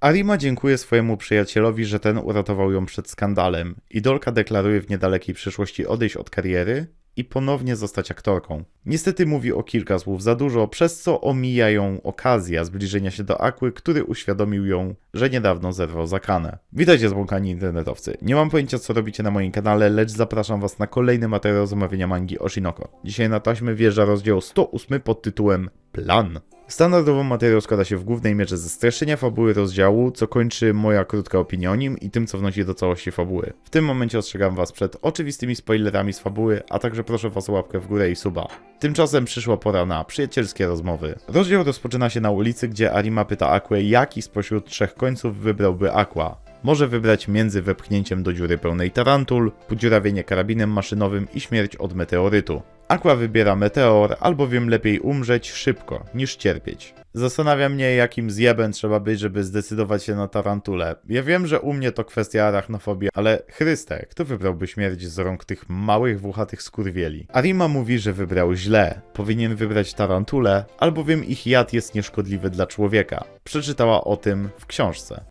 Arima dziękuję swojemu przyjacielowi, że ten uratował ją przed skandalem. Idolka deklaruje w niedalekiej przyszłości odejść od kariery i ponownie zostać aktorką. Niestety mówi o kilka słów za dużo, przez co omija ją okazja zbliżenia się do Aquy, który uświadomił ją, że niedawno zerwał za kanę. Witajcie zbłąkani internetowcy. Nie mam pojęcia co robicie na moim kanale, lecz zapraszam was na kolejny materiał z omawiania mangi Oshinoko. Dzisiaj na taśmy wjeżdża rozdział 108 pod tytułem Plan. Standardowo materiał składa się w głównej mierze ze streszczenia fabuły rozdziału, co kończy moja krótka opinia o nim i tym, co wnosi do całości fabuły. W tym momencie ostrzegam was przed oczywistymi spoilerami z fabuły, a także proszę was o łapkę w górę i suba. Tymczasem przyszła pora na przyjacielskie rozmowy. Rozdział rozpoczyna się na ulicy, gdzie Arima pyta Aquę, jaki spośród trzech końców wybrałby Aqua. Może wybrać między wepchnięciem do dziury pełnej tarantul, podziurawienie karabinem maszynowym i śmierć od meteorytu. Aqua wybiera meteor, albowiem lepiej umrzeć szybko niż cierpieć. Zastanawia mnie, jakim zjebem trzeba być, żeby zdecydować się na tarantulę. Ja wiem, że u mnie to kwestia arachnofobii, ale Chryste, kto wybrałby śmierć z rąk tych małych, włochatych skurwieli? Arima mówi, że wybrał źle. Powinien wybrać tarantulę, albowiem ich jad jest nieszkodliwy dla człowieka. Przeczytała o tym w książce.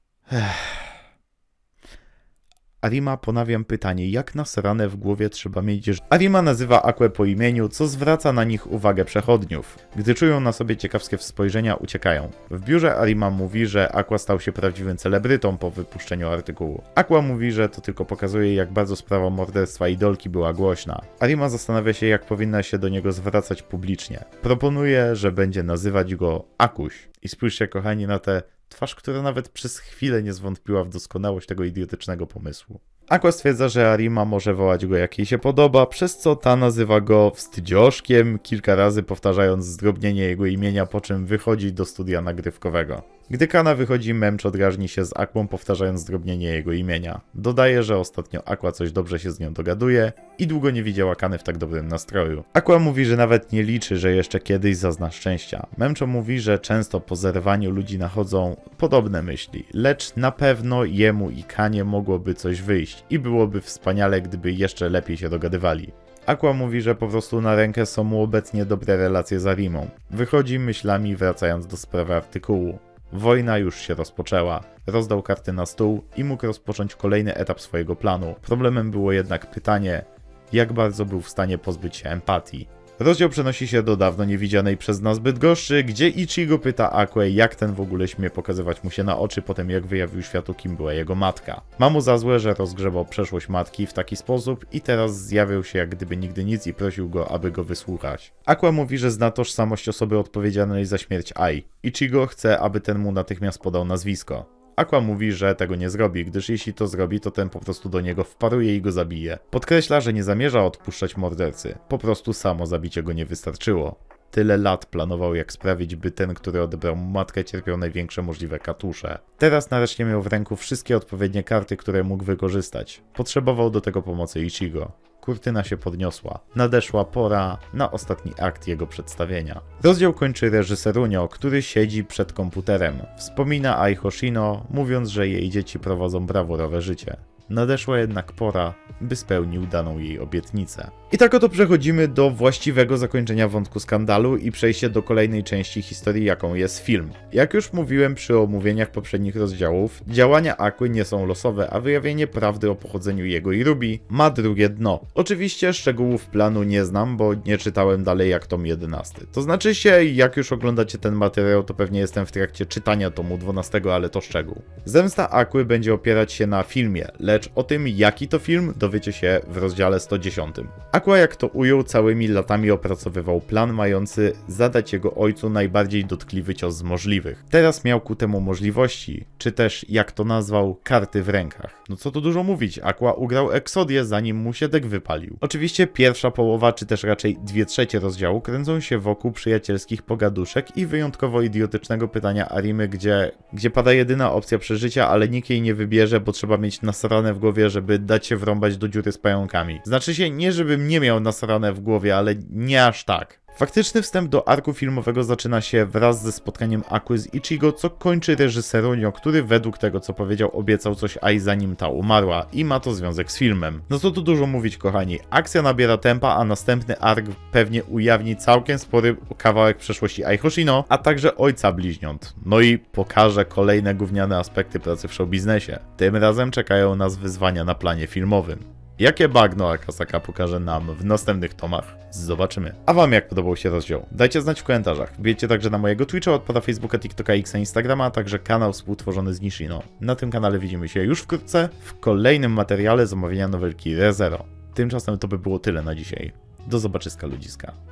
Arima ponawiam pytanie, jak nasrane w głowie trzeba mieć, że... Arima nazywa Aquę po imieniu, co zwraca na nich uwagę przechodniów. Gdy czują na sobie ciekawskie spojrzenia, uciekają. W biurze Arima mówi, że Aqua stał się prawdziwym celebrytą po wypuszczeniu artykułu. Aqua mówi, że to tylko pokazuje, jak bardzo sprawa morderstwa idolki była głośna. Arima zastanawia się, jak powinna się do niego zwracać publicznie. Proponuje, że będzie nazywać go Akuś. I spójrzcie, kochani, na tę Twarz, która nawet przez chwilę nie zwątpiła w doskonałość tego idiotycznego pomysłu. Aqua stwierdza, że Arima może wołać go jak jej się podoba, przez co ta nazywa go wstydzioszkiem, kilka razy powtarzając zdrobnienie jego imienia, po czym wychodzi do studia nagrywkowego. Gdy Kana wychodzi, Memcz odgrażni się z Aquą, powtarzając zdrobnienie jego imienia. Dodaje, że ostatnio Aqua coś dobrze się z nią dogaduje i długo nie widziała Kany w tak dobrym nastroju. Aqua mówi, że nawet nie liczy, że jeszcze kiedyś zazna szczęścia. Memczo mówi, że często po zerwaniu ludzi nachodzą podobne myśli, lecz na pewno jemu i Kanie mogłoby coś wyjść i byłoby wspaniale, gdyby jeszcze lepiej się dogadywali. Aqua mówi, że po prostu na rękę są mu obecnie dobre relacje z Arimą. Wychodzi myślami wracając do sprawy artykułu. Wojna już się rozpoczęła. Rozdał karty na stół i mógł rozpocząć kolejny etap swojego planu. Problemem było jednak pytanie, jak bardzo był w stanie pozbyć się empatii. Rozdział przenosi się do dawno niewidzianej przez nas Bydgoszczy, gdzie Ichigo pyta Aquę, jak ten w ogóle śmie pokazywać mu się na oczy po tym, jak wyjawił światu, kim była jego matka. Ma mu za złe, że rozgrzebał przeszłość matki w taki sposób i teraz zjawił się jak gdyby nigdy nic i prosił go, aby go wysłuchać. Aqua mówi, że zna tożsamość osoby odpowiedzialnej za śmierć Ai. Ichigo chce, aby ten mu natychmiast podał nazwisko. Aqua mówi, że tego nie zrobi, gdyż jeśli to zrobi, to ten po prostu do niego wparuje i go zabije. Podkreśla, że nie zamierza odpuszczać mordercy, po prostu samo zabicie go nie wystarczyło. Tyle lat planował, jak sprawić, by ten, który odebrał matkę, cierpiał największe możliwe katusze. Teraz nareszcie miał w ręku wszystkie odpowiednie karty, które mógł wykorzystać. Potrzebował do tego pomocy Ichigo. Kurtyna się podniosła. Nadeszła pora na ostatni akt jego przedstawienia. Rozdział kończy reżyserunio, który siedzi przed komputerem. Wspomina Ai Hoshino, mówiąc, że jej dzieci prowadzą brawurowe życie. Nadeszła jednak pora, by spełnił daną jej obietnicę. I tak oto przechodzimy do właściwego zakończenia wątku skandalu i przejście do kolejnej części historii, jaką jest film. Jak już mówiłem przy omówieniach poprzednich rozdziałów, działania Aquy nie są losowe, a wyjawienie prawdy o pochodzeniu jego i Ruby ma drugie dno. Oczywiście szczegółów planu nie znam, bo nie czytałem dalej jak tom 11. To znaczy się, jak już oglądacie ten materiał, to pewnie jestem w trakcie czytania tomu 12, ale to szczegół. Zemsta Aquy będzie opierać się na filmie, lecz o tym jaki to film dowiecie się w rozdziale 110. Aqua, jak to ujął, całymi latami opracowywał plan mający zadać jego ojcu najbardziej dotkliwy cios z możliwych. Teraz miał ku temu możliwości, czy też, jak to nazwał, karty w rękach. No co tu dużo mówić, Aqua ugrał Exodię zanim mu się dek wypalił. Oczywiście pierwsza połowa, czy też raczej dwie trzecie rozdziału kręcą się wokół przyjacielskich pogaduszek i wyjątkowo idiotycznego pytania Arimy, gdzie, gdzie pada jedyna opcja przeżycia, ale nikt jej nie wybierze, bo trzeba mieć nasrane w głowie, żeby dać się wrąbać do dziury z pająkami. Znaczy się nie, żebym nie miał nasrane w głowie, ale nie aż tak. Faktyczny wstęp do arku filmowego zaczyna się wraz ze spotkaniem Aquy z Ichigo, co kończy reżyserunio, który według tego co powiedział obiecał coś Ai zanim ta umarła i ma to związek z filmem. No co tu dużo mówić kochani, akcja nabiera tempa, a następny ark pewnie ujawni całkiem spory kawałek przeszłości Ai Hoshino, a także ojca bliźniąt. No i pokaże kolejne gówniane aspekty pracy w showbiznesie. Tym razem czekają nas wyzwania na planie filmowym. Jakie bagno Akasaka pokaże nam w następnych tomach? Zobaczymy. A wam jak podobał się rozdział? Dajcie znać w komentarzach. Wbijcie także na mojego Twitcha, odpada Facebooka, TikToka, X, Instagrama, a także kanał współtworzony z Nishino. Na tym kanale widzimy się już wkrótce w kolejnym materiale z omawiania nowelki ReZero. Tymczasem to by było tyle na dzisiaj. Do zobaczyska ludziska.